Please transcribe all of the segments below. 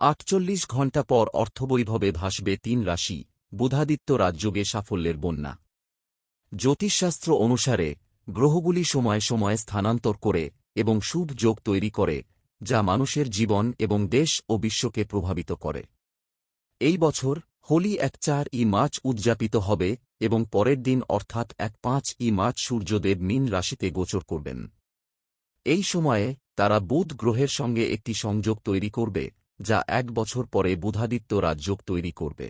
আটচল্লিশ ঘণ্টা পর অর্থবৈভবে ভাসবে তিন রাশি, বুধাদিত্য রাজযোগে সাফল্যের বন্যা। জ্যোতিষশাস্ত্র অনুসারে, গ্রহগুলি সময়ে সময়ে স্থানান্তর করে এবং শুভ যোগ তৈরি করে, যা মানুষের জীবন এবং দেশ ও বিশ্বকে প্রভাবিত করে। এই বছর হোলি এক চার ই মার্চ উদযাপিত হবে এবং পরের দিন অর্থাৎ এক পাঁচ ই মার্চ সূর্যদেব মিন রাশিতে গোচর করবেন। এই সময়ে তারা বুধ গ্রহের সঙ্গে একটি সংযোগ তৈরি করবে যা এক বছর পরে বুধাদিত্য রাজযোগ তৈরি করবে।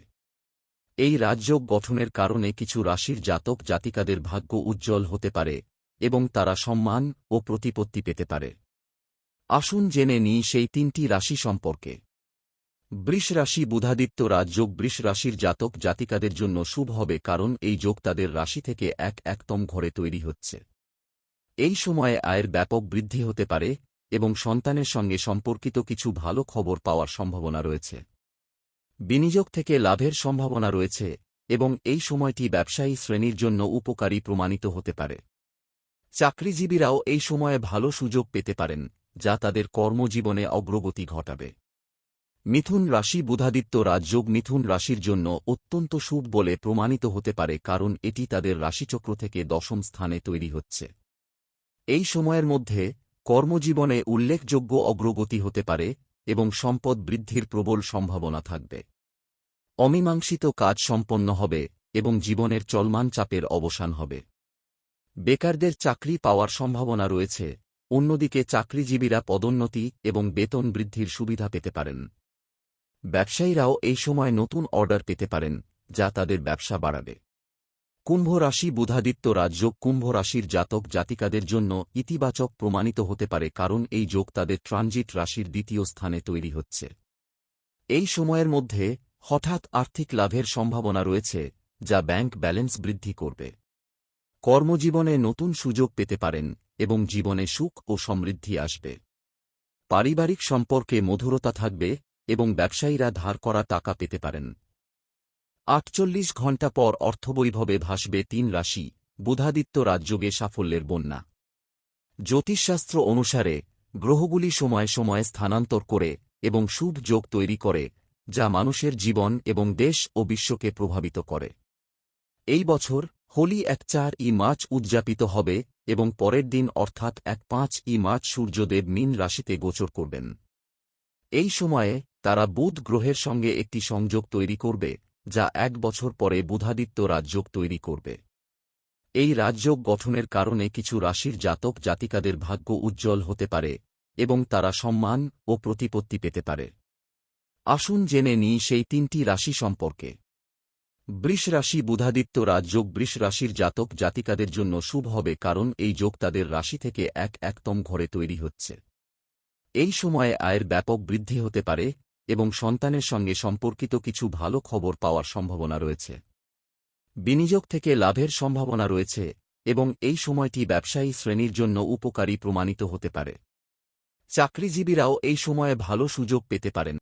এই রাজযোগ গঠনের কারণে কিছু রাশির জাতক জাতিকাদের ভাগ্য উজ্জ্বল হতে পারে এবং তারা সম্মান ও প্রতিপত্তি পেতে পারে। আসুন জেনে নিই সেই তিনটি রাশি সম্পর্কে। বৃষ রাশি বুধাদিত্য রাজযোগ বৃষ রাশির জাতক জাতিকাদের জন্য শুভ হবে কারণ এই যোগ তাদের রাশি থেকে এক একতম ঘরে তৈরি হচ্ছে। এই সময়ে আয়ের ব্যাপক বৃদ্ধি হতে পারে এবং সন্তানের সঙ্গে সম্পর্কিত কিছু ভালো খবর পাওয়ার সম্ভাবনা রয়েছে। বিনিয়োগ থেকে লাভের সম্ভাবনা রয়েছে এবং এই সময়টি ব্যবসায়ী শ্রেণির জন্য উপকারী প্রমাণিত হতে পারে। চাকরিজীবীরাও এই সময়ে ভালো সুযোগ পেতে পারেন, যা তাদের কর্মজীবনে অগ্রগতি ঘটাবে। মিথুন রাশি বুধাদিত্য রাজযোগ মিথুন রাশির জন্য অত্যন্ত শুভ বলে প্রমাণিত হতে পারে কারণ এটি তাদের রাশিচক্র থেকে দশম স্থানে তৈরি হচ্ছে। এই সময়ের মধ্যে কর্মজীবনে উল্লেখযোগ্য অগ্রগতি হতে পারে এবং সম্পদ বৃদ্ধির প্রবল সম্ভাবনা থাকবে। অমীমাংসিত কাজ সম্পন্ন হবে এবং জীবনের চলমান চাপের অবসান হবে। বেকারদের চাকরি পাওয়ার সম্ভাবনা রয়েছে, অন্যদিকে চাকরিজীবীরা পদোন্নতি এবং বেতন বৃদ্ধির সুবিধা পেতে পারেন। ব্যবসায়ীরাও এই সময় নতুন অর্ডার পেতে পারেন, যা তাদের ব্যবসা বাড়াবে। কুম্ভ রাশি বুধাদিত্য রাজযোগ কুম্ভ রাশির জাতক জাতিকাদের জন্য ইতিবাচক প্রমাণিত হতে পারে কারণ এই যোগ তাদের ট্রানজিট রাশির দ্বিতীয় স্থানে তৈরি হচ্ছে। এই সময়ের মধ্যে হঠাৎ আর্থিক লাভের সম্ভাবনা রয়েছে, যা ব্যাংক ব্যালেন্স বৃদ্ধি করবে। কর্মজীবনে নতুন সুযোগ পেতে পারেন এবং জীবনে সুখ ও সমৃদ্ধি আসবে। পারিবারিক সম্পর্কে মধুরতা থাকবে এবং ব্যবসায়ীরা ধার করা টাকা পেতে পারেন। আটচল্লিশ ঘণ্টা পর অর্থবৈভবে ভাসবে তিন রাশি, বুধাদিত্য রাজযোগে সাফল্যের বন্যা। জ্যোতিষশাস্ত্র অনুসারে, গ্রহগুলি সময়ে সময়ে স্থানান্তর করে এবং শুভ যোগ তৈরি করে, যা মানুষের জীবন এবং দেশ ও বিশ্বকে প্রভাবিত করে। এই বছর হোলি এক চার ই মার্চ উদযাপিত হবে এবং পরের দিন অর্থাৎ এক পাঁচ ই মার্চ সূর্যদেব মীন রাশিতে গোচর করবেন। এই সময়ে তারা বুধ গ্রহের সঙ্গে একটি সংযোগ তৈরি করবে যা এক বছর পরে বুধাদিত্য রাজযোগ তৈরি করবে। এই রাজযোগ গঠনের কারণে কিছু রাশির জাতক জাতিকাদের ভাগ্য উজ্জ্বল হতে পারে এবং তারা সম্মান ও প্রতিপত্তি পেতে পারে। আসুন জেনে নিই সেই তিনটি রাশি সম্পর্কে। বৃষ রাশি বুধাদিত্য রাজযোগ বৃষ রাশির জাতক জাতিকাদের জন্য শুভ হবে কারণ এই যোগ তাদের রাশি থেকে এক একতম ঘরে তৈরি হচ্ছে। এই সময়ে আয়ের ব্যাপক বৃদ্ধি হতে পারে এবং সন্তানের সঙ্গে সম্পর্কিত কিছু ভালো খবর পাওয়ার সম্ভাবনা রয়েছে। বিনিয়োগ থেকে লাভের সম্ভাবনা রয়েছে এবং এই সময়টি ব্যবসায়ী শ্রেণির জন্য উপকারী প্রমাণিত হতে পারে। চাকরিজীবীরাও এই সময়ে ভালো সুযোগ পেতে পারেন।